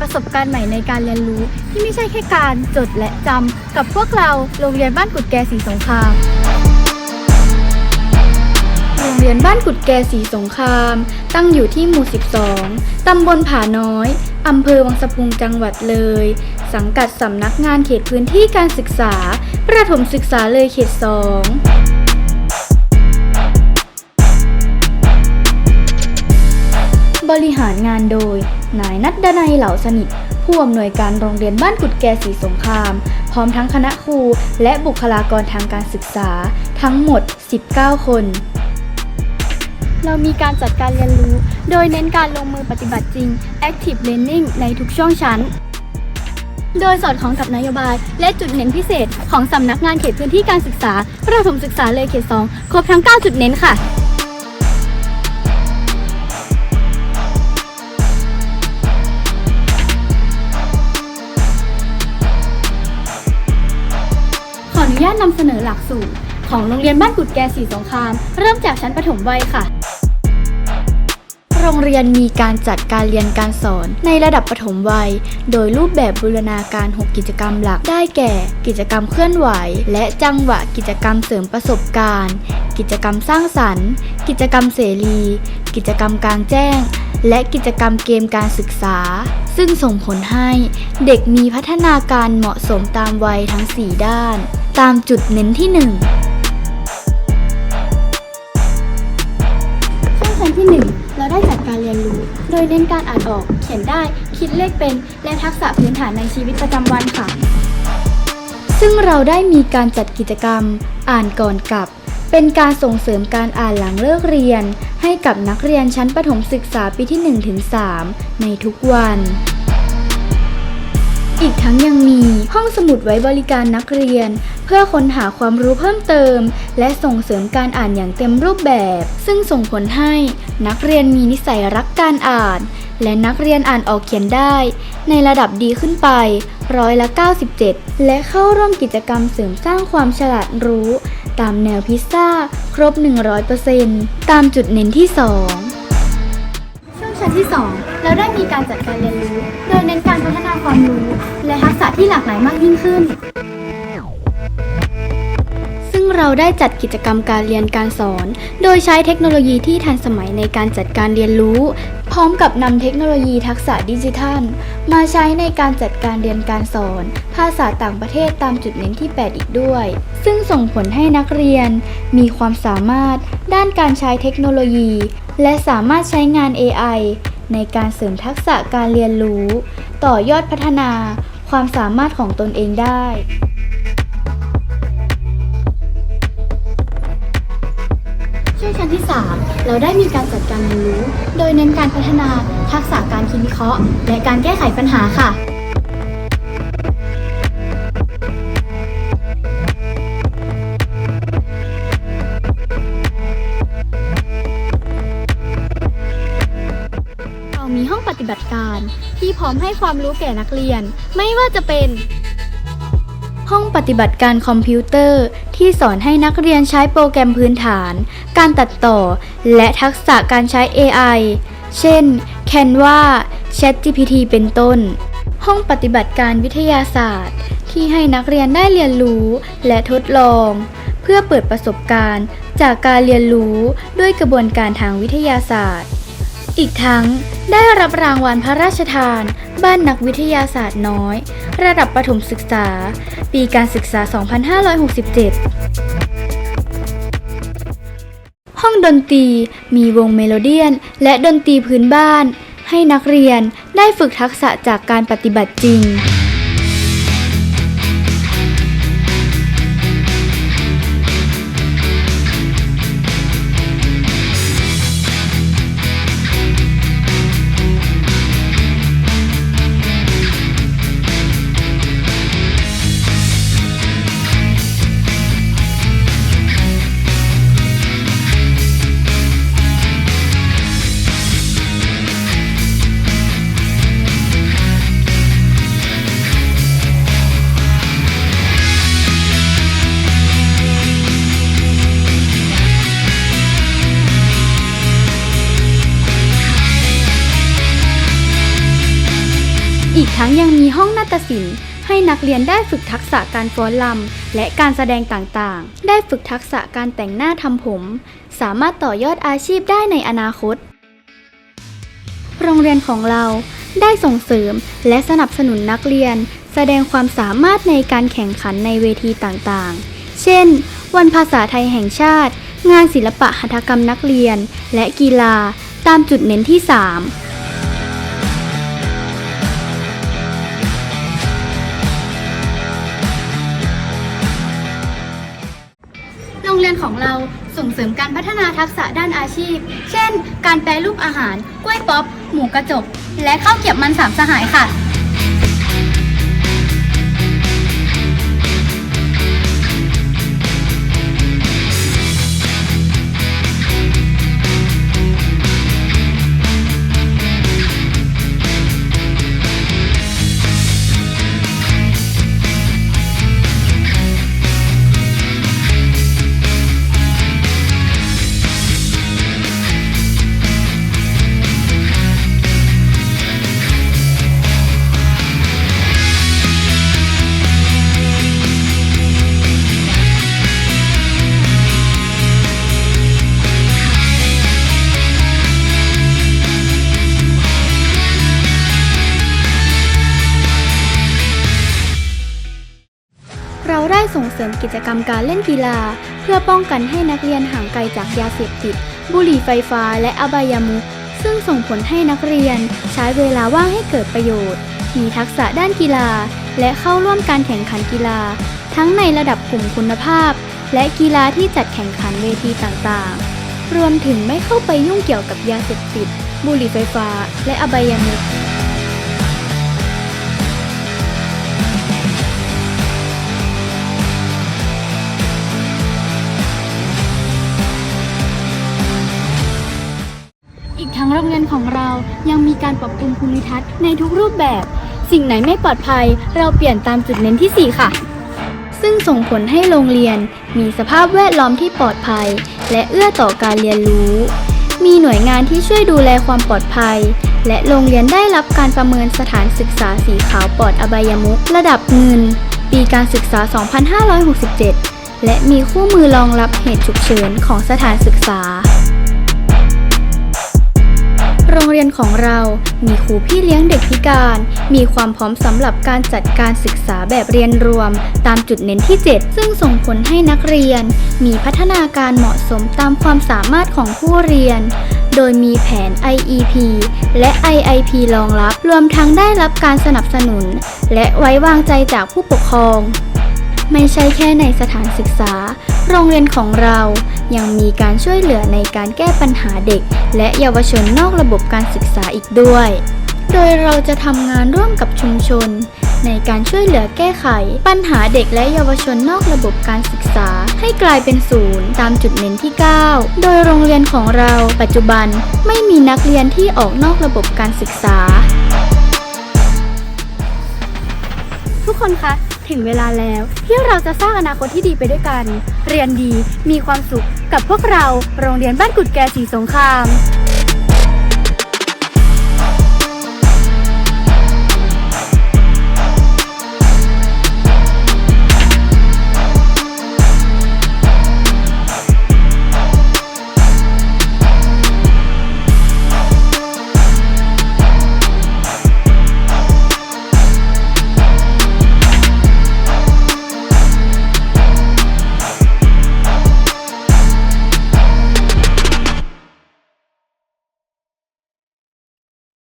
ประสบการณ์ใหม่ในการเรียนรู้ ที่ไม่ใช่แค่การจดและจำ กับพวกเราโรงเรียนบ้านกุดแกสีสงครามโรงเรียนบ้านกุดแกสีสงคราม ตั้งอยู่ที่หมู่ 12 ตำบลผาน้อย อำเภอวังสะพุงจังหวัดเลย สังกัดสำนักงานเขตพื้นที่การศึกษา ประถมศึกษาเลยเขต 2 บริหารงานโดย นายนัดดนัยเหล่าสนิท ผู้อำนวยการโรงเรียนบ้านกุดแกสีสงคราม พร้อมทั้งคณะครู และบุคลากรทางการศึกษา ทั้งหมด 19 คน เรามีการจัดการเรียนรู้ โดยเน้นการลงมือปฏิบัติจริง active learning ในทุกช่วงชั้น โดยสอดคล้องกับนโยบาย และจุดเน้นพิเศษ ของสำนักงานเขตพื้นที่การศึกษาประถมศึกษาเลยเขต 2 ครบทั้ง 9 จุดเน้นค่ะ นุญาตนำเสนอหลักสูตร ของโรงเรียนบ้านกุดแกสีสงคราม เริ่มจากชั้นประถมวัยค่ะ โรงเรียนมีการจัดการเรียนการสอนในระดับประถมวัย โดยรูปแบบบูรณาการ 6 กิจกรรมหลักได้แก่ กิจกรรมเคลื่อนไหว และจังหวะกิจกรรมเสริมประสบการณ์ กิจกรรมสร้างสรรค์ กิจกรรมเสรี กิจกรรมกลางแจ้งและกิจกรรมเกมการศึกษา ซึ่งส่งผลให้เด็กมีพัฒนาการเหมาะสมตามวัยทั้ง 4 ด้าน ตามจุดเน้นที่1ช่วงชั้นที่ 1 เราได้จัดการเรียนรู้ โดยเน้นการอ่านออก เขียนได้ คิดเลขเป็น และทักษะพื้นฐานในชีวิตประจำวันค่ะ ซึ่งเราได้มีการจัดกิจกรรม อ่านก่อนกลับ เป็นการส่งเสริมการอ่านหลังเลิกเรียน ให้กับนักเรียนชั้นประถมศึกษาปีที่ 1-3 ในทุกวัน อีกทั้งยังมีห้องสมุดไว้บริการนักเรียน เพื่อค้นหาความรู้เพิ่มเติม และส่งเสริมการอ่านอย่างเต็มรูปแบบ ซึ่งส่งผลให้นักเรียนมีนิสัยรักการอ่าน และนักเรียนอ่านออกเขียนได้ ในระดับดีขึ้นไปร้อยละ 97 และเข้าร่วมกิจกรรมเสริมสร้างความฉลาดรู้ ตามแนวพิซซ่า ครบ 100%ตามจุดเน้นที่ 2 ชั้นที่2เราได้มีการจัดการเรียนรู้ โดยเน้นการพัฒนาความรู้ และทักษะที่หลากหลายมากยิ่งขึ้น ซึ่งเราได้จัดกิจกรรมการเรียนการสอน โดยใช้เทคโนโลยีที่ทันสมัยในการจัดการเรียนรู้ พร้อมกับนำเทคโนโลยีทักษะดิจิทัล มาใช้ในการจัดการเรียนการสอน ภาษาต่างประเทศตามจุดเน้นที่ 8 อีกด้วย ซึ่งส่งผลให้นักเรียน มีความสามารถด้านการใช้เทคโนโลยี และสามารถใช้งาน AI ในการเสริมทักษะการเรียนรู้ ต่อยอดพัฒนาความสามารถของตนเองได้ช่วงชั้นที่ 3 เราได้มีการจัดการเรียนรู้ โดยเน้นการพัฒนาทักษะการคิดวิเคราะห์ และการแก้ไขปัญหาค่ะ ร้อมให้ความรู้แก่นักเรียน ไม่ว่าจะเป็น ห้องปฏิบัติการคอมพิวเตอร์ ที่สอนให้นักเรียนใช้โปรแกรมพื้นฐาน การตัดต่อ และทักษะการใช้ AI เช่น Canva ChatGPT เป็นต้น ห้องปฏิบัติการวิทยาศาสตร์ ที่ให้นักเรียนได้เรียนรู้และทดลอง เพื่อเปิดประสบการณ์ จากการเรียนรู้ด้วยกระบวนการทางวิทยาศาสตร์ อีกทั้งได้รับรางวัลพระราชทาน บ้านนักวิทยาศาสตร์น้อย ระดับประถมศึกษา ปีการศึกษา 2567 ห้องดนตรีมีวงเมโลเดียน และดนตรีพื้นบ้าน ให้นักเรียนได้ฝึกทักษะจากการปฏิบัติจริง ทั้งยังมีห้องนาฏศิลป์ให้นักเรียนได้ฝึกทักษะการฟ้อนรำและการแสดงต่างๆ ได้ฝึกทักษะการแต่งหน้าทำผม สามารถต่อยอดอาชีพได้ในอนาคต โรงเรียนของเราได้ส่งเสริมและสนับสนุนนักเรียน แสดงความสามารถในการแข่งขันในเวทีต่างๆ เช่น วันภาษาไทยแห่งชาติ งานศิลปะหัตถกรรมนักเรียน และกีฬาตามจุดเน้นที่ 3 รียนของเราส่งเสริมการพัฒนาทักษะด้านอาชีพ เช่น การแปรรูปอาหาร กล้วยป๊อป หมูกระจก และข้าวเกรียบมันสามสหายค่ะ เราได้ส่งเสริมกิจกรรมการเล่นกีฬา เพื่อป้องกันให้นักเรียนห่างไกลจากยาเสพติด บุหรี่ไฟฟ้าและอบายามุขซึ่งส่งผลให้นักเรียนใช้เวลาว่างให้เกิดประโยชน์ มีทักษะด้านกีฬา และเข้าร่วมการแข่งขันกีฬา ทั้งในระดับกลุ่มคุณภาพ และกีฬาที่จัดแข่งขันเวทีต่างๆ รวมถึงไม่เข้าไปยุ่งเกี่ยวกับยาเสพติด บุหรี่ไฟฟ้า และอบายามุข โรงเรียนของเรายังมีการปรับปรุงภูมิทัศน์ในทุกรูปแบบ สิ่งไหนไม่ปลอดภัย เราเปลี่ยนตามจุดเน้นที่ 4 ค่ะ ซึ่งส่งผลให้โรงเรียนมีสภาพแวดล้อมที่ปลอดภัย และเอื้อต่อการเรียนรู้ มีหน่วยงานที่ช่วยดูแลความปลอดภัย และโรงเรียนได้รับการประเมินสถานศึกษาสีขาวปลอดอบายมุขระดับเงิน ปีการศึกษา 2567 และมีคู่มือรองรับเหตุฉุกเฉินของสถานศึกษา โรงเรียนของเรามีครูพี่เลี้ยงเด็กพิการ มีความพร้อมสำหรับการจัดการศึกษาแบบเรียนรวม ตามจุดเน้นที่ 7 ซึ่งส่งผลให้นักเรียน มีพัฒนาการเหมาะสมตามความสามารถของผู้เรียน โดยมีแผน IEP และ IIP รองรับ รวมทั้งได้รับการสนับสนุน และไว้วางใจจากผู้ปกครอง ไม่ใช่แค่ในสถานศึกษา โรงเรียนของเรายังมีการช่วยเหลือในการแก้ปัญหาเด็ก และเยาวชนนอกระบบการศึกษาอีกด้วย โดยเราจะทำงานร่วมกับชุมชน ในการช่วยเหลือแก้ไข ปัญหาเด็กและเยาวชนนอกระบบการศึกษา ให้กลายเป็นศูนย์ตามจุดเน้นที่ 9 โดยโรงเรียนของเราปัจจุบันไม่มีนักเรียนที่ออกนอกระบบการศึกษา ทุกคนคะ ถึงเวลาแล้วที่เราจะสร้างอนาคตที่ดีไปด้วยกัน เรียนดีมีความสุขกับพวกเราโรงเรียนบ้านกุดแกสีสงคราม